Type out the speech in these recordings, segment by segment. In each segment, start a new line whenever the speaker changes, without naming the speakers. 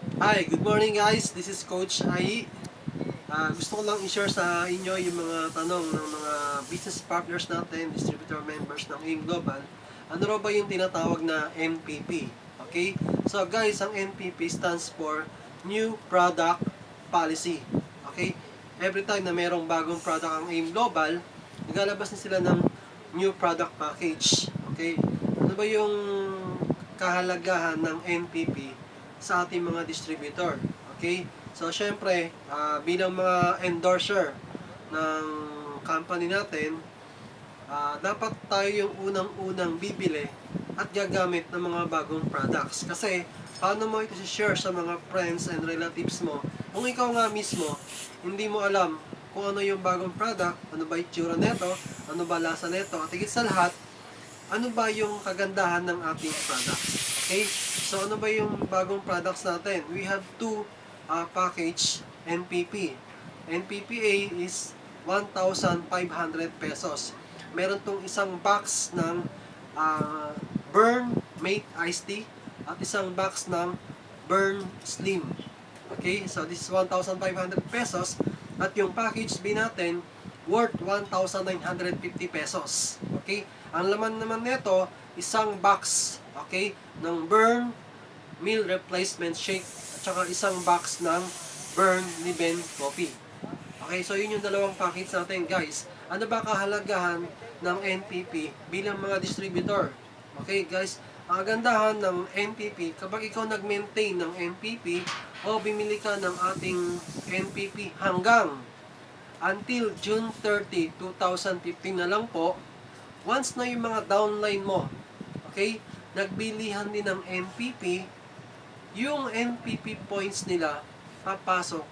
Hi, good morning guys. This is Coach Ai. Ah, gusto ko lang i-share sa inyo yung mga tanong ng mga business partners natin, distributor members ng AIM Global. Ano raw ba yung tinatawag na NPP? Okay? So guys, ang NPP stands for New Product Policy. Okay? Every time na merong bagong product ang AIM Global, naglalabas na sila ng New Product Package. Okay? Ano ba yung kahalagahan ng NPP sa ating mga distributor. Okay? So, syempre, ah, bilang mga endorser ng company natin, ah, dapat tayo yung unang-unang bibili at gagamit ng mga bagong products. Kasi, paano mo ito share sa mga friends and relatives mo kung ikaw nga mismo, hindi mo alam kung ano yung bagong product, ano ba itsura neto, ano ba lasa neto, at higit sa lahat, ano ba yung kagandahan ng ating products. Okay? So, ano ba yung bagong products natin? We have two uh, package NPP. NPPA is 1,500 pesos. Meron tong isang box ng uh, Burn Mate Iced Tea at isang box ng Burn Slim. Okay? So, this is 1,500 pesos. At yung package B natin, worth 1,950 pesos. Okay? Ang laman naman nito, isang box, okay, ng Burn Meal Replacement Shake at saka isang box ng Burn Liben Coffee. Okay, so yun yung dalawang package natin, guys. Ano ba kahalagahan ng NPP bilang mga distributor? Okay, guys, ang kagandahan ng NPP, kapag ikaw nag-maintain ng NPP o bimili ka ng ating NPP hanggang until June 30, 2015 na lang po, once na yung mga downline mo, okay, nagbilihan din ng NPP, yung NPP points nila papasok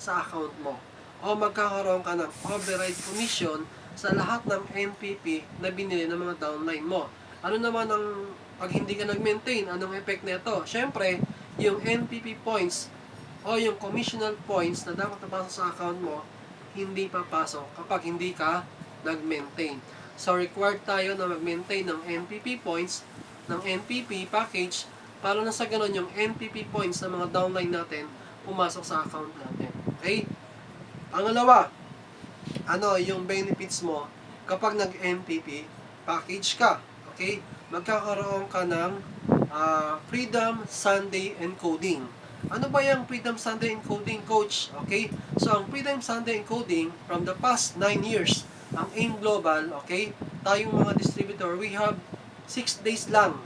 sa account mo. O magkakaroon ka ng override commission sa lahat ng NPP na binili ng mga downline mo. Ano naman ang pag hindi ka nag-maintain, anong effect nito? Siyempre, yung NPP points o yung commissional points na dapat napasok sa account mo, hindi papasok kapag hindi ka nag-maintain. So, required tayo na mag-maintain ng NPP points, ng NPP package, para na sa ganun yung NPP points ng mga downline natin pumasok sa account natin. Okay? Pangalawa, ano yung benefits mo kapag nag-NPP package ka. Okay? Magkakaroon ka ng ah, Freedom Sunday Encoding. Ano ba yung Freedom Sunday Encoding, Coach? Okay? So, ang Freedom Sunday Encoding, from the past 9 years, ang AIM Global, okay? Tayong mga distributor, we have 6 days lang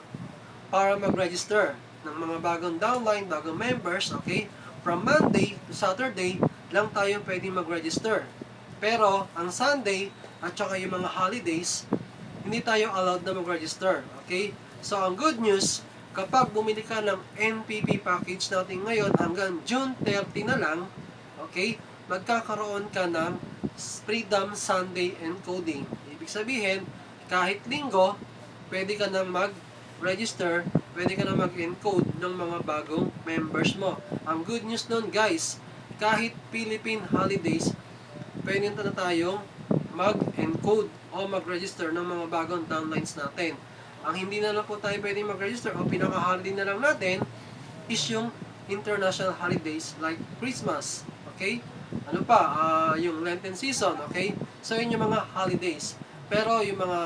para mag-register ng mga bagong downline, bagong members, okay? From Monday to Saturday lang tayo pwedeng mag-register. Pero, ang Sunday at saka yung mga holidays, hindi tayo allowed na mag-register. Okay? So, ang good news, kapag bumili ka ng NPP package natin ngayon hanggang June 30 na lang, okay, magkakaroon ka ng Freedom Sunday Encoding. Ibig sabihin, kahit linggo, pwede ka na mag-register, pwede ka na mag-encode ng mga bagong members mo. Ang good news nun guys, kahit Philippine holidays, pwede na tayong mag-encode o mag-register ng mga bagong downlines natin. Ang hindi na lang po tayo pwede mag-register o pinaka-holiday na lang natin is yung international holidays like Christmas. Okay? Ano pa? Ah, yung Lenten season. Okay? So, yun yung mga holidays. Pero yung mga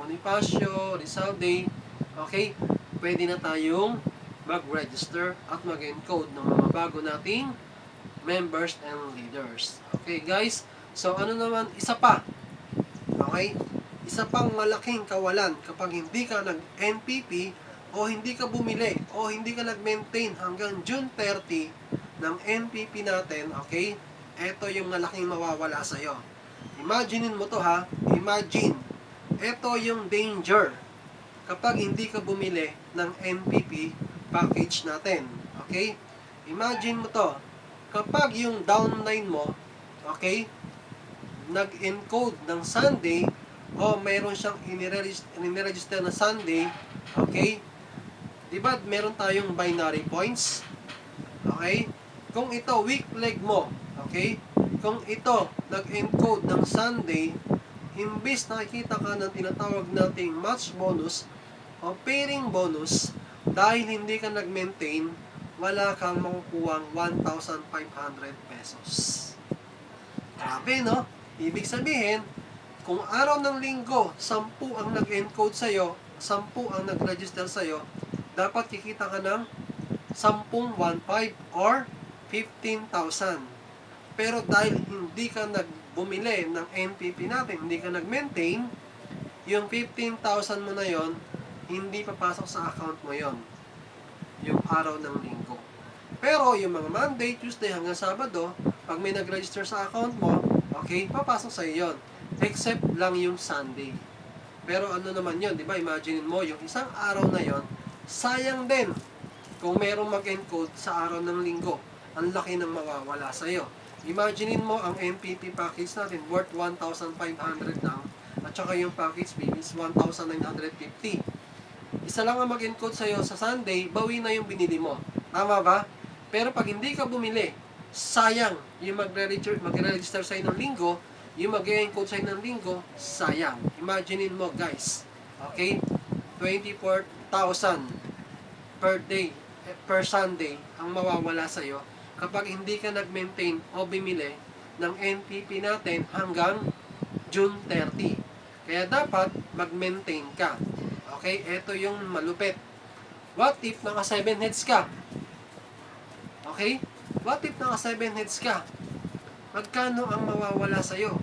Bonifacio, Rizal Day, okay? Pwede na tayong mag-register at mag-encode ng mga bago nating members and leaders. Okay, guys? So, ano naman, isa pa. Okay? Isa pang malaking kawalan kapag hindi ka nag-NPP o hindi ka bumili o hindi ka nag-maintain hanggang June 30 ng NPP natin, okay? Ito yung malaking mawawala sa'yo. Imaginein mo to ha. Imagine. Ito yung danger kapag hindi ka bumili ng NPP package natin. Okay? Imagine mo to. Kapag yung downline mo, okay, nag-encode ng Sunday o mayroon siyang iniregister na Sunday, okay, di ba meron tayong binary points? Okay? Kung ito weak leg mo, okay, kung ito nag-encode ng Sunday, imbis nakikita ka ng tinatawag nating match bonus o pairing bonus, dahil hindi ka nag-maintain, wala kang makukuhang 1,500 pesos. Grabe, no? Ibig sabihin, kung araw ng linggo, 10 ang nag-encode sa'yo, 10 ang nag-register sa'yo, dapat kikita ka ng 10 1.5 or 15,000. Pero dahil hindi ka nagbumili ng NPP natin, hindi ka nag-maintain, yung 15,000 mo na yon hindi papasok sa account mo yon yung araw ng linggo. Pero yung mga Monday, Tuesday hanggang Sabado, pag may nag-register sa account mo, okay, papasok sa yon. Except lang yung Sunday. Pero ano naman yon, di ba? Imagine mo, yung isang araw na yon, sayang din kung merong mag-encode sa araw ng linggo. Ang laki ng mawawala sa'yo. Imaginein mo ang NPP package natin worth 1,500 lang at saka yung package fee is 1,950. Isa lang ang mag-encode sa'yo sa Sunday, bawi na yung binili mo. Tama ba? Pero pag hindi ka bumili, sayang yung magre-register, magre-register sa'yo ng linggo, yung mag-encode sa'yo ng linggo, sayang. Imaginein mo guys. Okay? 24,000 per day, eh, per Sunday, ang mawawala sa'yo kapag hindi ka nag-maintain o bimili ng NPP natin hanggang June 30. Kaya dapat mag-maintain ka. Okay? Ito yung malupit. What if naka 7 heads ka? Okay? What if naka 7 heads ka? Magkano ang mawawala sa'yo?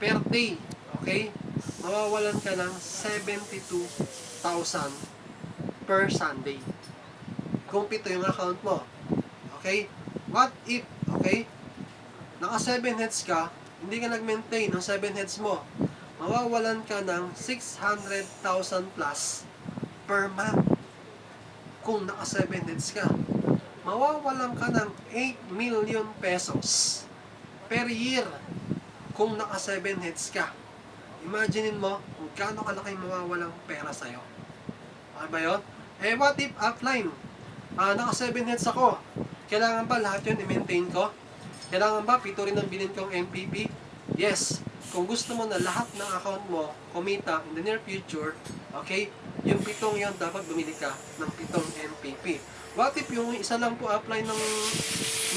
Per day. Okay? Mawawalan ka ng 72,000 per Sunday. Kung pito yung account mo. Okay? What if, okay, naka 7 heads ka, hindi ka nag-maintain ng 7 heads mo, mawawalan ka ng 600,000 plus per month. Kung naka 7 heads ka, mawawalan ka ng 8 million pesos per year kung naka 7 heads ka. Imaginein mo kung gaano kalaki mawawalang pera sa'yo. Okay ba yun? Eh, what if offline? Ah, naka 7 heads ako. Kailangan ba lahat yun i-maintain ko? Kailangan ba pito rin ang bilhin kong MPP? Yes. Kung gusto mo na lahat ng account mo kumita in the near future, okay, yung pitong yon dapat bumili ka ng pitong MPP. What if yung isa lang po apply ng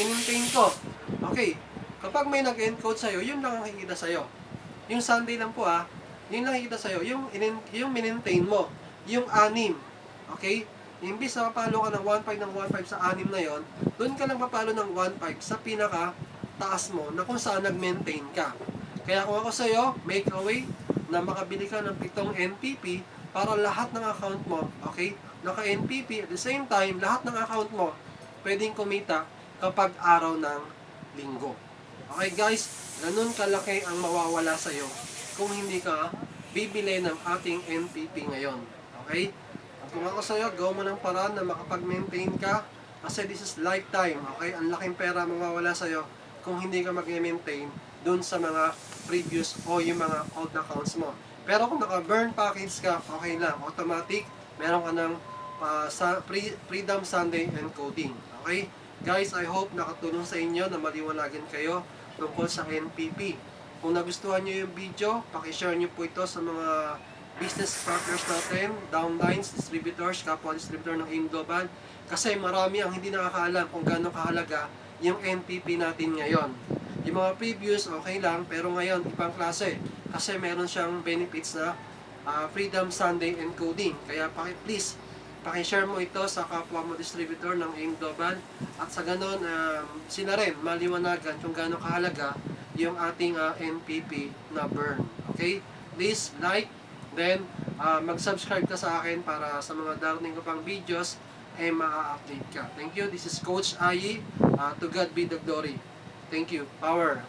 maintain ko? Okay, kapag may nag-encode sa'yo, yun lang ang nakikita sa'yo. Yung Sunday lang po ah, yun lang nakikita sa'yo, yung, yung maintain mo, yung anim, okay? Imbis na papalo ka ng 1.5 ng 1.5 sa anim na yon, doon ka lang papalo ng 1.5 sa pinaka taas mo na kung saan nag-maintain ka. Kaya kung ako sa'yo, make a way na makabili ka ng pitong NPP para lahat ng account mo, okay, naka-NPP at the same time, lahat ng account mo pwedeng kumita kapag araw ng linggo. Okay guys, ganun kalaki ang mawawala sa'yo kung hindi ka bibili ng ating NPP ngayon. Okay? Kung ako sa'yo, gawin mo ng paraan na makapag-maintain ka kasi this is lifetime. Okay? Ang laking pera mawawala sa'yo kung hindi ka mag-maintain dun sa mga previous o yung mga old accounts mo. Pero kung naka-burn package ka, okay lang. Automatic, meron ka ng ah, sa pre- Freedom Sunday encoding. Okay? Guys, I hope nakatulong sa inyo na maliwanagan kayo tungkol sa NPP. Kung nagustuhan nyo yung video, pakishare nyo po ito sa mga business partners natin, downlines, distributors, kapwa distributor ng AIM Global. Kasi marami ang hindi nakakaalam kung gaano kahalaga yung NPP natin ngayon. Yung mga previous, okay lang, pero ngayon, ibang klase. Kasi meron siyang benefits na ah, Freedom Sunday encoding. Kaya paki, please, pakishare mo ito sa kapwa mo distributor ng AIM Global at sa ganon um, sila rin maliwanagan kung gaano kahalaga yung ating ah, NPP na burn. Okay? Please like, then ah, mag-subscribe ka sa akin para sa mga darating ko pang videos eh ma-update ka. Thank you. This is Coach Ayi. Ah, to God be the glory. Thank you. Power.